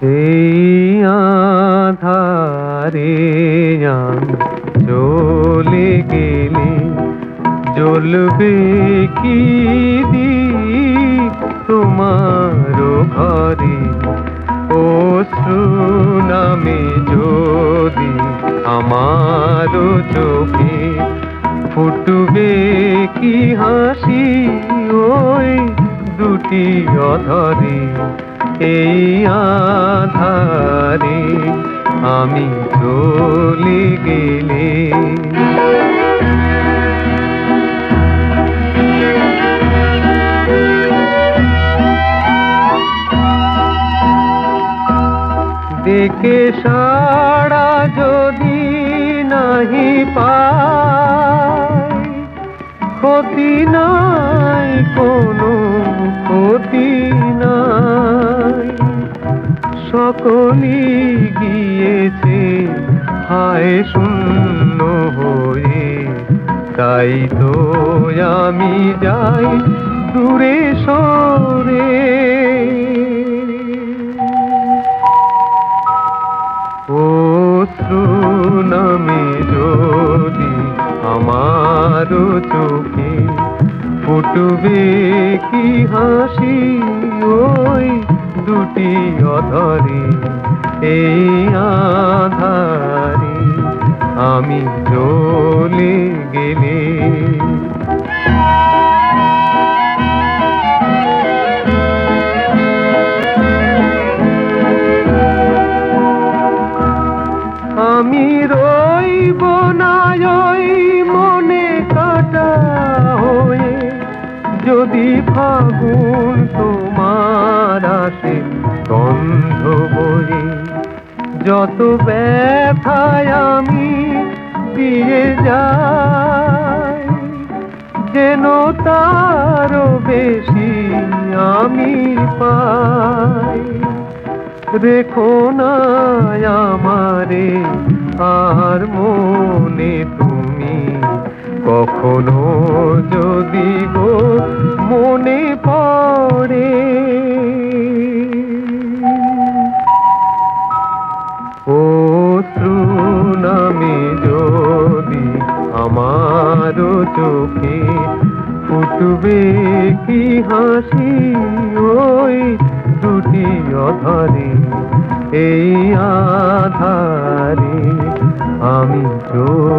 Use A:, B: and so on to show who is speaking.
A: সেই আধারে চলে গেলে জ্বলবে কি দি তোমার ঘরে? ও সুনামে যদি আমার চোখে ফুটবে কি হাসি, ওই দুটি অধরে? এই আধারে আমি চলে গেলে। দেখে সাড়া যদি নাহি পাই ক্ষতি নাই কোনো সকলই গিয়েছে, হায় শূন্য হয়ে, তাই তো আমি যাই দূরে সরে। ও নামে যদি আমার চোখে ফুটবে কি হাসি ওই দুটি অধরে, এই আধারে আমি চলে গেলে। আমি রইব না মনে কাটা হয়ে, যদি ফাগুন তোমার আসে গন্ধ বয়ে যত ব্যথায় আমি দিয়ে যাই, যেন তারও বেশি আমি পাই। রেখো না আমারে, আর মনে তুমি কখনো যদি গো মনে পড়ে। চোখে ফুটবে কি হাসি? ওই দুটি অধরে এই আধারে আমি গেলে